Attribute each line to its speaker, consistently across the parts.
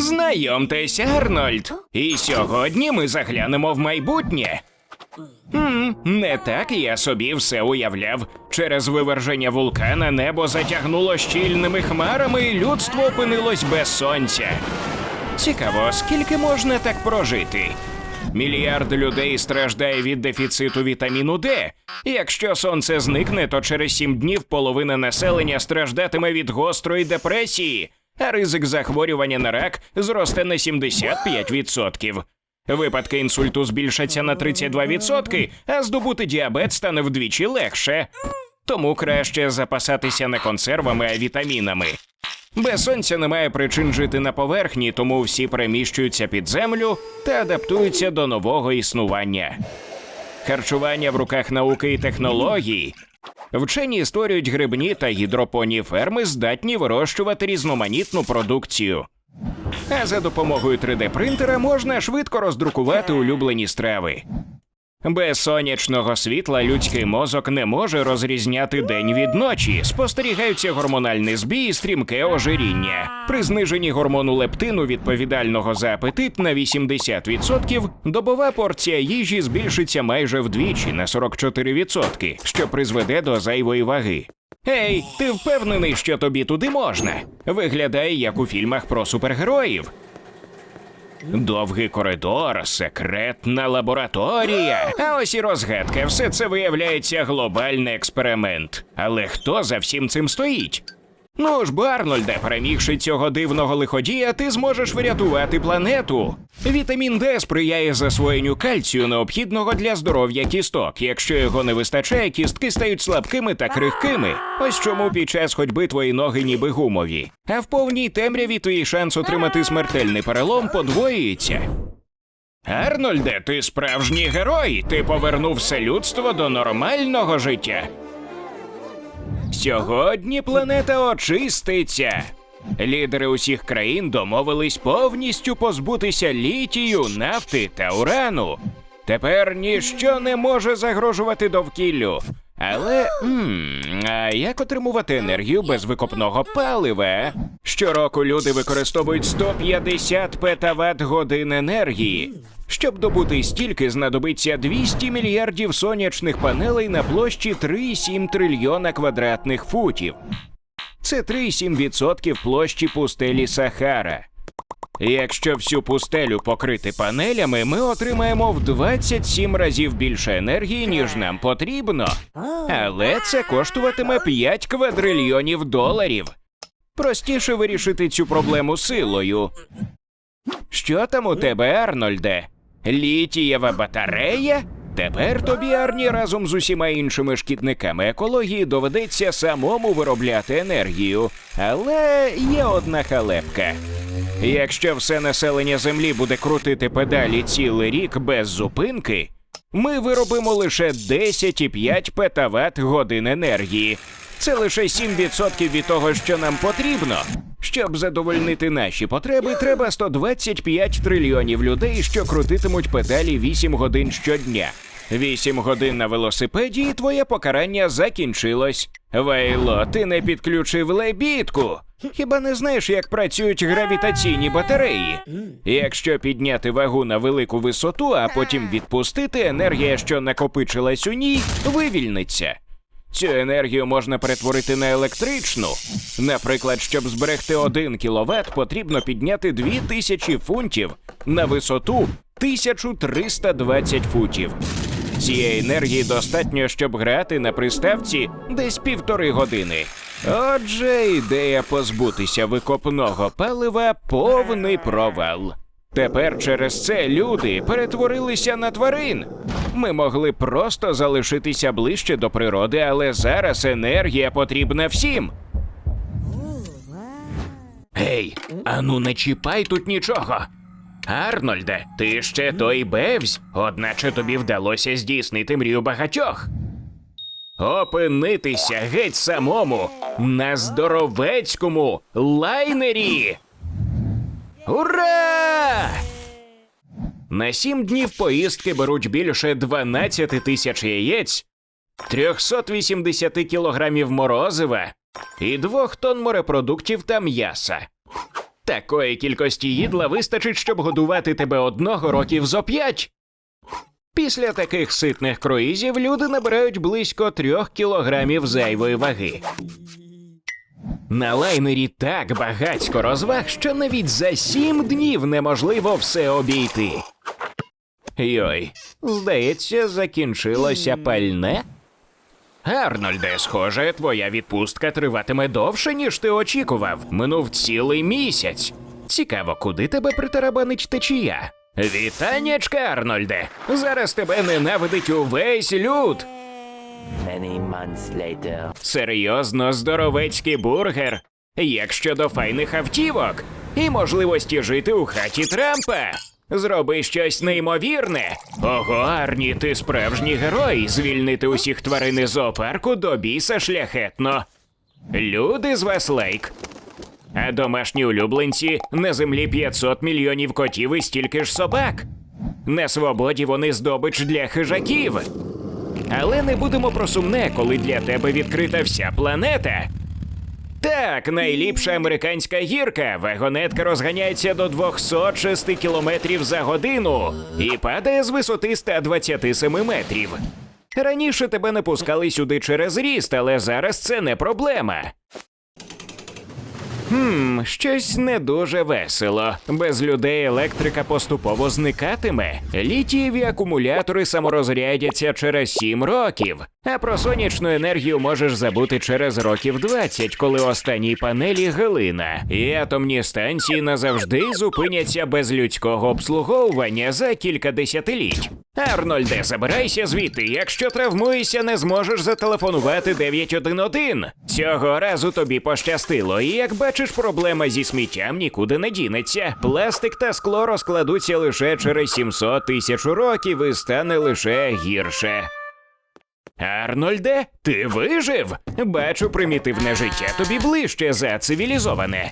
Speaker 1: Знайомтесь, Арнольд. І сьогодні ми заглянемо в майбутнє. Хм, не так я собі все уявляв. Через виверження вулкана небо затягнуло щільними хмарами, і людство опинилось без сонця. Цікаво, скільки можна так прожити? Мільярд людей страждає від дефіциту вітаміну Д. Якщо сонце зникне, то через сім днів половина населення страждатиме від гострої депресії, а ризик захворювання на рак зросте на 75%. Випадки інсульту збільшаться на 32%, а здобути діабет стане вдвічі легше. Тому краще запасатися не консервами, а вітамінами. Без сонця немає причин жити на поверхні, тому всі переміщуються під землю та адаптуються до нового існування. Харчування в руках науки і технологій. Вчені створюють грибні та гідропонні ферми, здатні вирощувати різноманітну продукцію. А за допомогою 3D-принтера можна швидко роздрукувати улюблені страви. Без сонячного світла людський мозок не може розрізняти день від ночі. Спостерігаються гормональний збій і стрімке ожиріння. При зниженні гормону лептину, відповідального за апетит на 80%, добова порція їжі збільшиться майже вдвічі на 44%, що призведе до зайвої ваги. Ей, ти впевнений, що тобі туди можна? Виглядає як у фільмах про супергероїв. Довгий коридор, секретна лабораторія. А ось і розгадка. Все це виявляється глобальний експеримент. Але хто за всім цим стоїть? Ну ж, Барнольде, перемігши цього дивного лиходія, ти зможеш врятувати планету. Вітамін Д сприяє засвоєнню кальцію, необхідного для здоров'я кісток. Якщо його не вистачає, кістки стають слабкими та крихкими. Ось чому під час ходьби твої ноги ніби гумові. А в повній темряві твій шанс отримати смертельний перелом подвоюється. Арнольде, ти справжній герой. Ти повернув все людство до нормального життя. Сьогодні планета очиститься. Лідери усіх країн домовились повністю позбутися літію, нафти та урану. Тепер ніщо не може загрожувати довкіллю. Але м, а як отримувати енергію без викопного палива? Щороку люди використовують 150 петават годин енергії. Щоб добути стільки, знадобиться 200 мільярдів сонячних панелей на площі 3,7 трильйона квадратних футів. Це 3,7% площі пустелі Сахара. Якщо всю пустелю покрити панелями, ми отримаємо в 27 разів більше енергії, ніж нам потрібно. Але це коштуватиме 5 квадрильйонів доларів. Простіше вирішити цю проблему силою. Що там у тебе, Арнольде? Літієва батарея? Тепер тобі, Арні, разом з усіма іншими шкідниками екології доведеться самому виробляти енергію. Але є одна халепка. Якщо все населення Землі буде крутити педалі цілий рік без зупинки, ми виробимо лише 10,5 петават годин енергії. Це лише 7% від того, що нам потрібно. Щоб задовольнити наші потреби, треба 125 трильйонів людей, що крутитимуть педалі 8 годин щодня. 8 годин на велосипеді, і твоє покарання закінчилось. Вейло, ти не підключив лебідку. Хіба не знаєш, як працюють гравітаційні батареї? Якщо підняти вагу на велику висоту, а потім відпустити, енергія, що накопичилась у ній, вивільниться. Цю енергію можна перетворити на електричну. Наприклад, щоб зберегти 1 кВт, потрібно підняти 2000 фунтів на висоту 1320 футів. Цієї енергії достатньо, щоб грати на приставці десь півтори години. Отже, ідея позбутися викопного палива повний провал. Тепер через це люди перетворилися на тварин. Ми могли просто залишитися ближче до природи, але зараз енергія потрібна всім. Гей, ану не чіпай тут нічого. Арнольде, ти ще той бевсь, одначе тобі вдалося здійснити мрію багатьох. Опинитися геть самому на здоровецькому лайнері. Ура! На сім днів поїздки беруть більше 12 тисяч яєць, 380 кілограмів морозива і двох тонн морепродуктів та м'яса. Такої кількості їдла вистачить, щоб годувати тебе одного років зо п'ять. Після таких ситних круїзів люди набирають близько трьох кілограмів зайвої ваги. На лайнері так багатько розваг, що навіть за сім днів неможливо все обійти. Йой, здається, закінчилося пальне. Арнольде, схоже, твоя відпустка триватиме довше, ніж ти очікував. Минув цілий місяць. Цікаво, куди тебе притарабанить течія? Вітаннячка, Арнольде! Зараз тебе ненавидить увесь люд.
Speaker 2: Many months later.
Speaker 1: Серйозно здоровецький бургер. Як щодо файних автівок і можливості жити у хаті Трампа. Зроби щось неймовірне. Ого, Арні, ти справжній герой. Звільнити усіх тварин із зоопарку до біса шляхетно. Люди з вас лейк. А домашні улюбленці на землі 500 мільйонів котів і стільки ж собак. На свободі вони здобич для хижаків. Але не будемо про сумне, коли для тебе відкрита вся планета. Так, найліпша американська гірка. Вагонетка розганяється до 206 км за годину і падає з висоти 127 метрів. Раніше тебе не пускали сюди через ріст, але зараз це не проблема. Хм, щось не дуже весело. Без людей електрика поступово зникатиме. Літієві акумулятори саморозрядяться через 7 років. А про сонячну енергію можеш забути через років 20, коли останній панелі глина. І атомні станції назавжди зупиняться без людського обслуговування за кілька десятиліть. Арнольде, забирайся звідти. Якщо травмуєшся, не зможеш зателефонувати 911. Цього разу тобі пощастило, і як бачиш, проблема зі сміттям нікуди не дінеться. Пластик та скло розкладуться лише через 700 тисяч років і стане лише гірше. Арнольде, ти вижив? Бачу, примітивне життя тобі ближче за цивілізоване.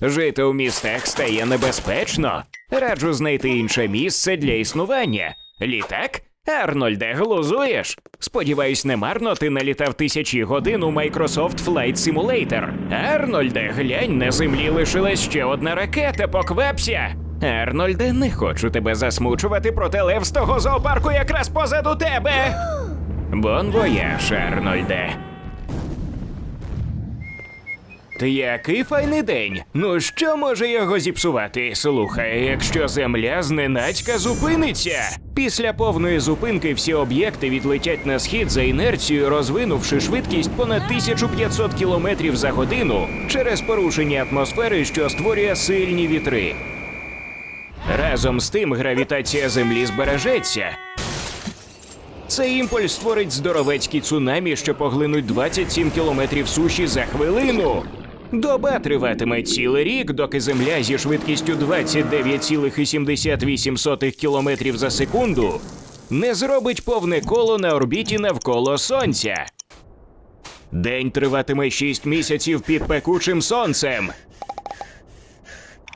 Speaker 1: Жити у містах стає небезпечно. Раджу знайти інше місце для існування. Літак? Арнольде, глузуєш? Сподіваюсь, немарно ти налітав тисячі годин у Microsoft Flight Simulator. Арнольде, глянь, на землі лишилась ще одна ракета, поквапся. Арнольде, не хочу тебе засмучувати, проте лев з того зоопарку якраз позаду тебе. Бон вояж, Арнольде. Який файний день. Ну що може його зіпсувати? Слухай, якщо земля зненацька зупиниться. Після повної зупинки всі об'єкти відлетять на схід за інерцією, розвинувши швидкість понад 1500 км за годину через порушення атмосфери, що створює сильні вітри. Разом з тим гравітація Землі збережеться. Цей імпульс створить здоровецькі цунамі, що поглинуть 27 кілометрів суші за хвилину. Доба триватиме цілий рік, доки земля зі швидкістю 29,78 кілометрів за секунду не зробить повне коло на орбіті навколо сонця. День триватиме 6 місяців під пекучим сонцем.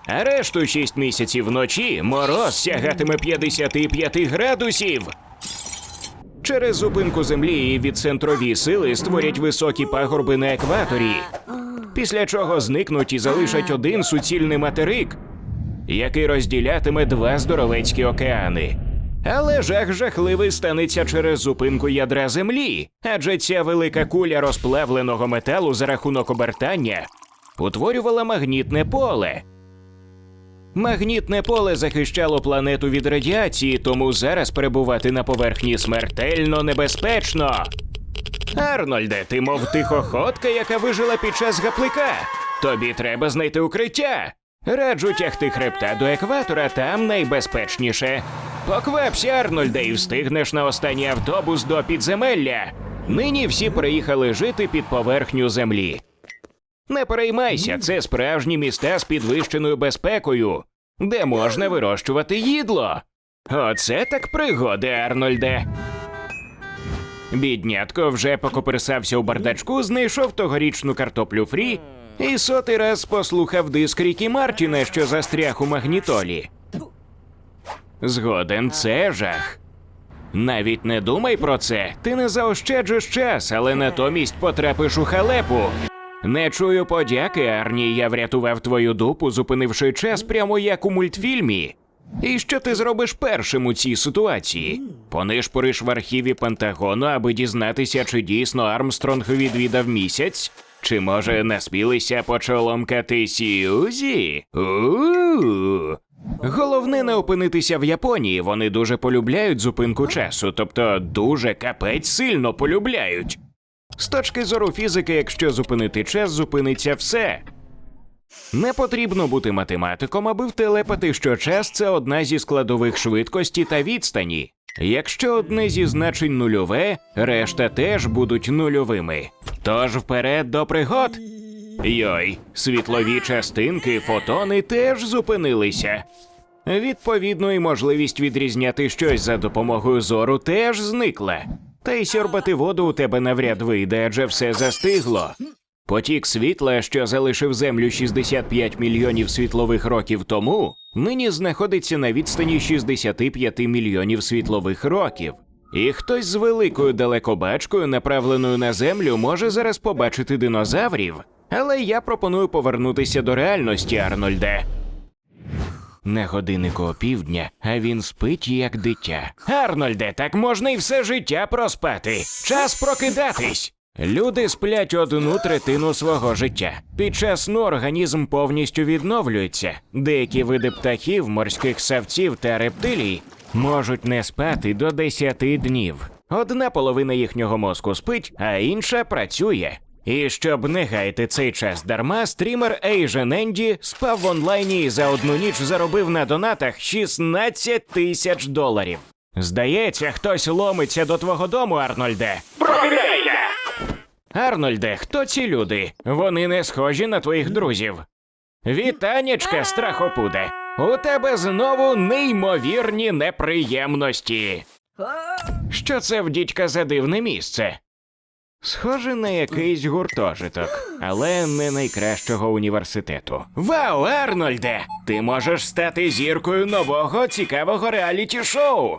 Speaker 1: А решту 6 місяців вночі мороз сягатиме 55 градусів. Через зупинку землі і відцентрові сили створять високі пагорби на екваторі, після чого зникнуть і залишать один суцільний материк, який розділятиме два здоровецькі океани. Але жах жахливий станеться через зупинку ядра землі, адже ця велика куля розплавленого металу за рахунок обертання утворювала магнітне поле. Магнітне поле захищало планету від радіації, тому зараз перебувати на поверхні смертельно небезпечно. Арнольде, ти мов тихоходка, яка вижила під час гаплика. Тобі треба знайти укриття. Раджу тягти хребта до екватора, там найбезпечніше. Поквапся, Арнольде, і встигнеш на останній автобус до підземелля. Нині всі приїхали жити під поверхню землі. Не переймайся, це справжні міста з підвищеною безпекою, де можна вирощувати їдло. Оце так пригоди, Арнольде. Біднятко вже покоперсався у бардачку, знайшов тогорічну картоплю фрі і сотий раз послухав диск Рікі Мартіна, що застряг у магнітолі. Згоден, це жах. Навіть не думай про це. Ти не заощаджиш час, але натомість потрапиш у халепу. Не чую подяки, Арні, я врятував твою дупу, зупинивши час прямо як у мультфільмі. І що ти зробиш першим у цій ситуації? Понишпориш в архіві Пентагону, аби дізнатися, чи дійсно Армстронг відвідав місяць? Чи може наспілися почоломкати Сьюзі? У-у-у. Головне не опинитися в Японії. Вони дуже полюбляють зупинку часу, тобто дуже капець сильно полюбляють. З точки зору фізики, якщо зупинити час, зупиниться все. Не потрібно бути математиком, аби втелепати, що час це одна зі складових швидкості та відстані. Якщо одне зі значень нульове, решта теж будуть нульовими. Тож вперед до пригод. Йой, світлові частинки, фотони теж зупинилися. Відповідно, і можливість відрізняти щось за допомогою зору теж зникла. Та й сьорбати воду у тебе навряд вийде, адже все застигло. Потік світла, що залишив Землю 65 мільйонів світлових років тому, нині знаходиться на відстані 65 мільйонів світлових років. І хтось з великою далекобачкою, направленою на землю, може зараз побачити динозаврів. Але я пропоную повернутися до реальності, Арнольде. На годиннику опівдня, а він спить як дитя. Арнольде, так можна і все життя проспати. Час прокидатись. Люди сплять одну третину свого життя. Під час сну організм повністю відновлюється. Деякі види птахів, морських савців та рептилій можуть не спати до 10 днів. Одна половина їхнього мозку спить, а інша працює. І щоб не гаяти цей час дарма, стрімер Asian Andy спав в онлайні і за одну ніч заробив на донатах 16 тисяч доларів. Здається, хтось ломиться до твого дому, Арнольде. Прокидайся! Арнольде, хто ці люди? Вони не схожі на твоїх друзів. Вітанечка, страхопуде. У тебе знову неймовірні неприємності. Що це в дідька за дивне місце? Схоже на якийсь гуртожиток, але не найкращого університету. Вау, Арнольде! Ти можеш стати зіркою нового цікавого реаліті-шоу.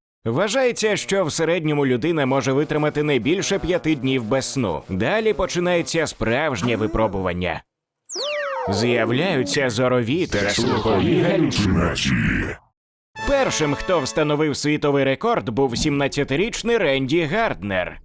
Speaker 1: Вважається, що в середньому людина може витримати не більше п'яти днів без сну. Далі починається справжнє випробування. З'являються зорові та слухові
Speaker 3: галюцинації.
Speaker 1: Першим, хто встановив світовий рекорд, був 17-річний Ренді Гарднер.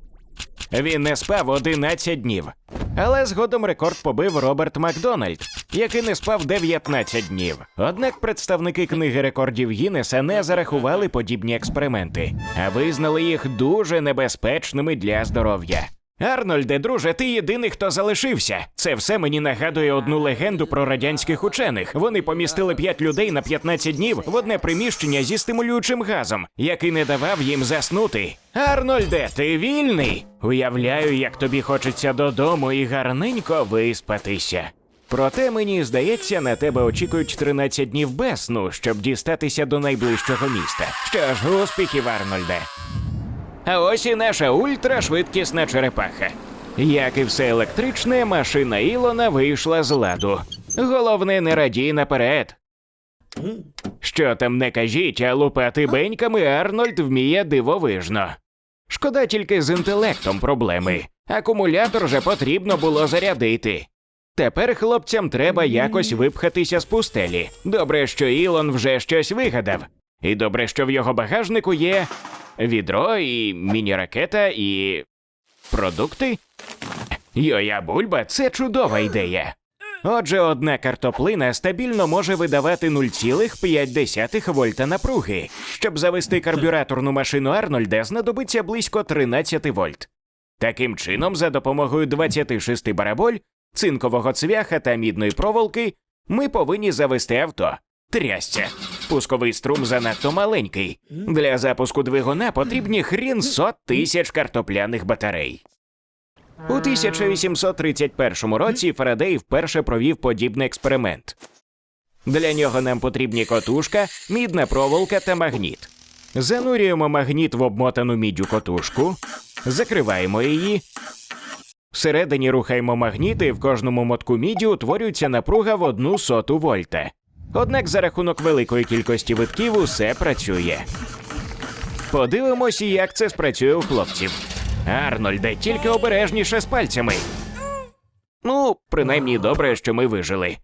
Speaker 1: Він не спав 11 днів. Але згодом рекорд побив Роберт Макдональд, який не спав 19 днів. Однак представники книги рекордів Гіннеса не зарахували подібні експерименти, а визнали їх дуже небезпечними для здоров'я. Арнольде, друже, ти єдиний, хто залишився. Це все мені нагадує одну легенду про радянських учених. Вони помістили п'ять людей на 15 днів в одне приміщення зі стимулюючим газом, який не давав їм заснути. Арнольде, ти вільний? Уявляю, як тобі хочеться додому і гарненько виспатися. Проте мені здається, на тебе очікують 13 днів без сну, щоб дістатися до найближчого міста. Що ж, успіхів, Арнольде. А ось і наша ультрашвидкісна черепаха. Як і все електричне, машина Ілона вийшла з ладу. Головне, не радій наперед. Що там не кажіть, а лупати беньками Арнольд вміє дивовижно. Шкода тільки з інтелектом проблеми. Акумулятор же потрібно було зарядити. Тепер хлопцям треба якось випхатися з пустелі. Добре, що Ілон вже щось вигадав. І добре, що в його багажнику є відро і міні-ракета і. продукти. Йоя бульба це чудова ідея. Отже, одна картоплина стабільно може видавати 0,5 вольта напруги. Щоб завести карбюраторну машину Арнольда, знадобиться близько 13 вольт. Таким чином, за допомогою 26 бараболь, цинкового цвяха та мідної проволоки, ми повинні завести авто. Трясця. Пусковий струм занадто маленький. Для запуску двигуна потрібні хрін сот тисяч картопляних батарей. У 1831 році Фарадей вперше провів подібний експеримент. Для нього нам потрібні котушка, мідна проволока та магніт. Занурюємо магніт в обмотану міддю котушку, закриваємо її. Всередині рухаємо магніт, і в кожному мотку міді утворюється напруга в одну соту вольта. Однак за рахунок великої кількості витків усе працює. Подивимося, як це спрацює у хлопців. Арнольде, тільки обережніше з пальцями. Ну, принаймні добре, що ми вижили.